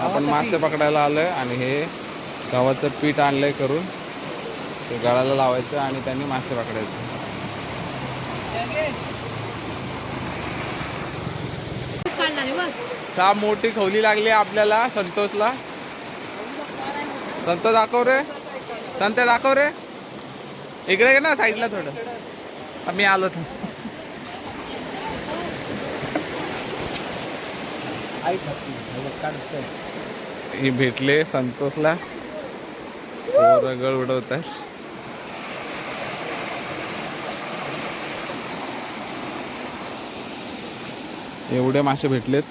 आपण मासे पकडायला आलोय आणि हे गव्हाचं पीठ आणलंय करून. ते गळाला लावायचं आणि त्यांनी मासे पकडायचे. का मोठी खवली लागली आपल्याला संतोषला? संतोष दाखव रे. संत दाखव रे. इकडे ना साईडला थोडं. मी आलो तर. हे भेटले संतोषला. रगळ उडवत आहे एवढे मासे भेटलेत.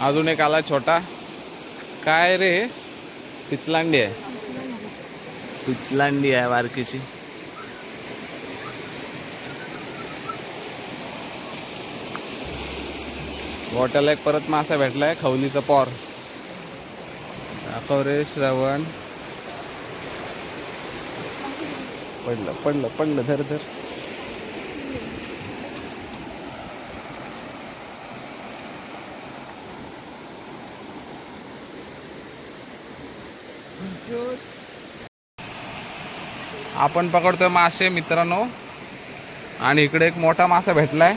अजून एक आला छोटा. काय रे? पिचलांडी आहे. पिचलांडी आहे बारकीची गोट्याला एक परत मासा भेटलाय खवलीचं पॉर. दाखव रे श्रवण. पडलं पडलं पडलं धर धर. आपण पकडतोय मासे मित्रांनो. आणि इकडे एक मोठा मासा भेटलाय.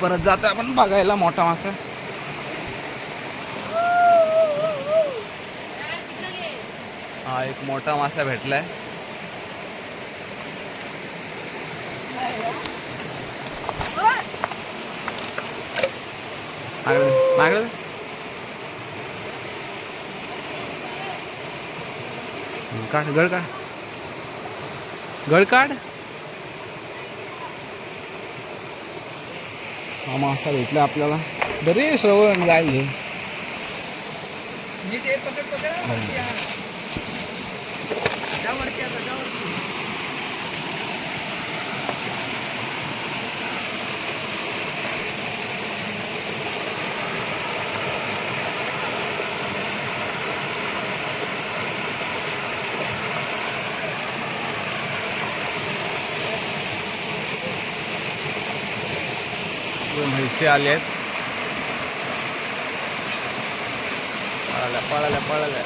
परत जातोय आपण बघायला मोठा मासा. हा एक मोठा मासा भेटलाय. काढ गळ काढ. गळ काढ. हा मासा भेटला आपल्याला. बरे श्रवण जाईल दोन म्हैशी आले आहेत. पळाल्या पळाल्या पळाल्या.